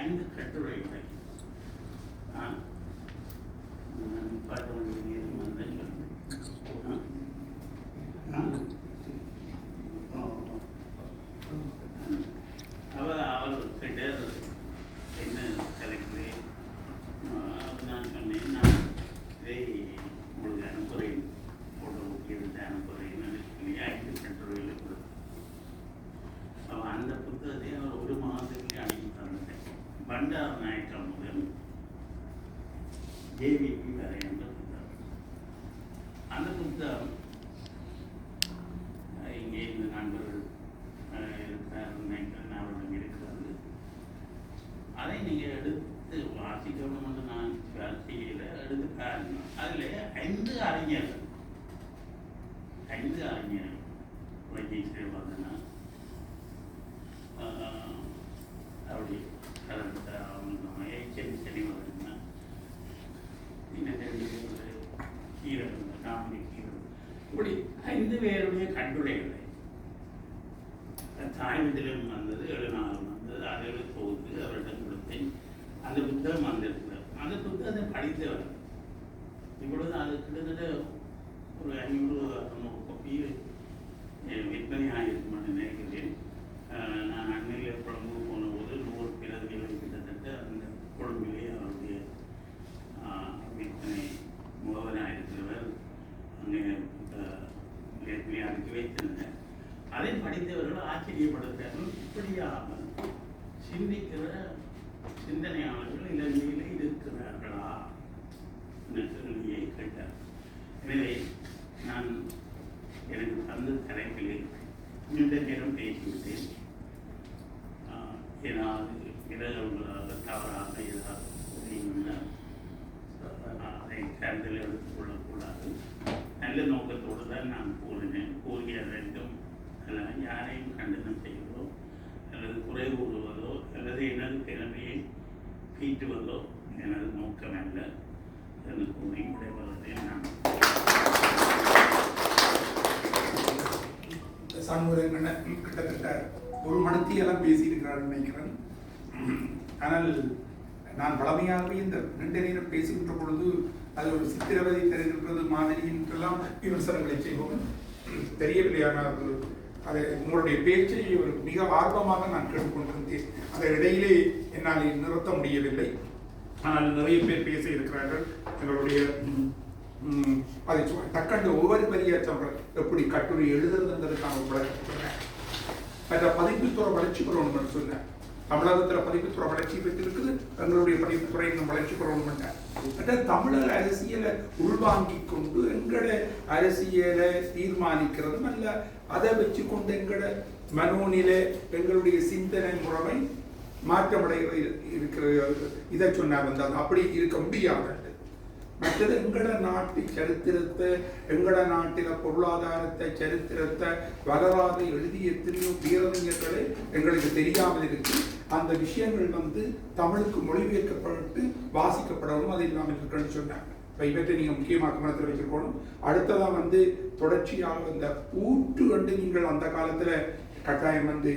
ஐந்து கட்டுரைகளை நான் நான் பாட வேண்டிய நேரம் வந்தேன் ஆ? ஆ? அவ அவர் கிட்ட என்ன கலைக்கிறேன் நான் சொன்னேன் நான் இதை உங்களுக்கு அனுப்புகிறேன் ஃபோட்டோ எடுத்து அனுப்புகிறேன்னு சொல்லி ஐந்து கட்டுரையில் கொடுத்தேன் அவன் அந்த புத்தகத்தை அவர் ஒரு மாதத்துக்கு அனுப்பி தந்துட்டேன் பண்டார் நாயக்கம் முதல் ஜேவிபி வரை அந்த புத்தகம். அந்த புத்தகம் இங்கே இந்த நண்பர்கள் அஹ், இருக்கிறார் நினைக்கிறேன் அவரிடம் இருக்கிறது. அதை நீங்கள் எடுத்து வாசிக்கணும் என்று நான் செய்யல எடுத்து பாருங்க அதில் ஐந்து அறிஞர்கள் ஐந்து அறிஞர்கள் வைத்திய சேவகனா இப்படி ஐந்து பேருடைய கட்டுரைகளை தாய்மந்திரம் வந்தது எழுநாள் வந்தது அதை போகுது அவரிடம் கொடுத்தேன். அந்த புத்தகம் வந்திருக்கிறது. அந்த புத்தகத்தை படித்தவர் இப்பொழுது அது கிட்டத்தட்ட ஒரு ஐநூறு அறுநூறு கோப்பி விற்பனை ஆகிருக்கும்னு நினைக்கிறேன். நான் அண்மையில் கொழும்பு போன போது நூறு பிரதிகளை கிட்டத்தட்ட அந்த கொழும்பிலே படித்தவர்கள் ஆச்சரியப்படுத்தார்கள் இப்படியாக சிந்திக்கிற சிந்தனையாளர்கள் இலங்கையில் இருக்கிறார்களா? என்ற கேள்வியை கேட்டார். எனவே நான் எனக்கு தந்த தலைப்பில் நீண்ட நேரம் பேசிவிட்டேன். ஆஹ், ஏதாவது இடங்களாக தவறாக ஏதாவது அதை கருத்தில் எடுத்துக் கொள்ளக்கூடாது. நல்ல நோக்கத்தோடு தான் நான் கூறினேன். பக்கம் அல்ல என்று கூறி விடைபெறுவதை நான் சண்முகங்கண்ண கிட்டத்தட்ட ஒரு மணித்தியெல்லாம் பேசியிருக்கிறார் நினைக்கிறேன். ஆனால் நான் பழமையாகவே இந்த ரெண்டு நேரம் பேசுகின்ற பொழுது அது ஒரு சித்திரவதை தெரிந்திருக்கிறது மாதிரி என்றெல்லாம் விமர்சனங்களை செய்வோம். தெரியவில்லை ஆனால் அது அதை உங்களுடைய பேச்சை ஒரு மிக ஆர்வமாக நான் கேட்டுக்கொண்டிருந்தேன். அதை இடையிலே என்னால் நிறுத்த முடியவில்லை. ஆனால் நிறைய பேர் பேச இருக்கிறார்கள் எங்களுடைய அதை சொ- ஒவ்வொரு பெரியாச்சம் எப்படி கட்டுரை எழுதுறதுங்கிறதுக்கான விளக்கம் மற்ற பதிப்புத்துறை வளர்ச்சி பெறணும்னு சொன்னேன். தமிழகத்தில் பதிப்புத்துறை வளர்ச்சி பெற்றிருக்குது. எங்களுடைய பதிப்புத்துறை இன்னும் வளர்ச்சி பெறணும் மற்ற தமிழர் அரசியலை உள்வாங்கி கொண்டு எங்களை அரசியலை தீர்மானிக்கிறதும் அல்ல. அதை வச்சு கொண்டு எங்களோட மனோநிலை எங்களுடைய சிந்தனை முறைமை மாற்றமடைகிறது இருக்கிறது இதை சொன்னார் வந்து அது அப்படி இருக்க முடியாது. மற்றது எங்களோட நாட்டு சரித்திரத்தை எங்களோட நாட்டில பொருளாதாரத்தை சரித்திரத்தை வரலாறு எழுதிய எத்தனையோ வீரறிஞர்களே எங்களுக்கு தெரியாமல் இருக்கு. அந்த விஷயங்கள் வந்து தமிழுக்கு மொழிபெயர்க்கப்பட்டு வாசிக்கப்படவும் அது இல்லாமல் இருக்குன்னு சொன்னாங்க இப்போ இவற்றை நீங்கள் முக்கியமாக கவனத்தில் வச்சுருக்கணும். அடுத்ததாக வந்து தொடர்ச்சியாக இந்த ஊற்று கண்டு நீங்கள் அந்த காலத்தில் கட்டாயம் வந்து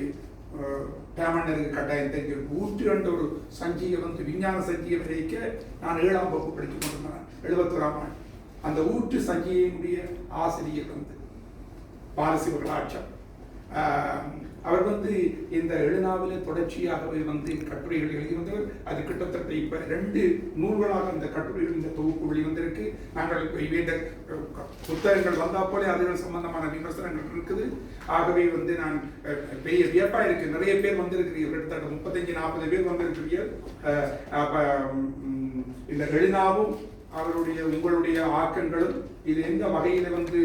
பேமன்னருக்கு கட்டாயம் தெரியும். ஊற்று என்ற ஒரு சஞ்சிகை வந்து விஞ்ஞான சஞ்சிகை விளைவிக்க நான் ஏழாம் வகுப்பு படித்துக் கொண்டிருந்தேன். எழுபத்தோராம் ஆண்டு. அந்த ஊற்று சஞ்சிகையினுடைய ஆசிரியர் வந்து. பாலசிவகலாட்சம் ஆஹ், அவர் வந்து இந்த எழுநாவில தொடர்ச்சியாகவே வந்து கட்டுரைகள் எழுதியிருந்தவர் அது கிட்டத்தட்ட இப்ப ரெண்டு நூல்களாக அந்த கட்டுரைகள் இந்த தொகுப்பு வெளிவந்திருக்கு. நாங்கள் இப்ப புத்தகங்கள் வந்தா போலே அதுகள் சம்பந்தமான விமர்சனங்கள் இருக்குது. ஆகவே வந்து நான் பெரிய வியப்பா இருக்கு. நிறைய பேர் வந்திருக்கிறீர்கள். கிட்டத்தட்ட முப்பத்தஞ்சு நாற்பது பேர் வந்திருக்கிறீர்கள். இந்த எழுநாவும் அவருடைய உங்களுடைய ஆக்கங்களும் இது எந்த வகையில வந்து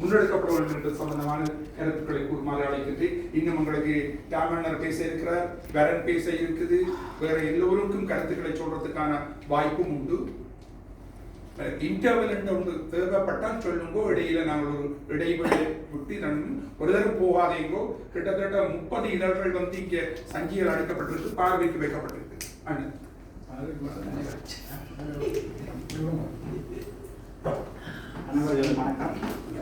முன்னெடுக்கப்பட வேண்டும் என்று சம்பந்தமான கருத்துக்களை கூறுமாறு அழைக்கின்றேன் இன்னும் உங்களுக்கு டாமன்னர் பேச இருக்கிறார் வரன் பேச இருக்குது. வேற எல்லோருக்கும் கருத்துக்களை சொல்றதுக்கான வாய்ப்பும் உண்டு. இன்டர்வல் என்று ஒன்று தேவைப்பட்டால் சொல்லுங்கோ இடையில நாங்கள் ஒரு இடைவெளி விட்டு நான் ஒரு தரம் போகாதேங்கோ. கிட்டத்தட்ட முப்பது இதழ்கள் வந்து இங்கே சங்கிகள் அடைக்கப்பட்டிருக்கு பார்வைக்கு வைக்கப்பட்டிருக்கு. அண்ணன் அனைவரும் வணக்கம்.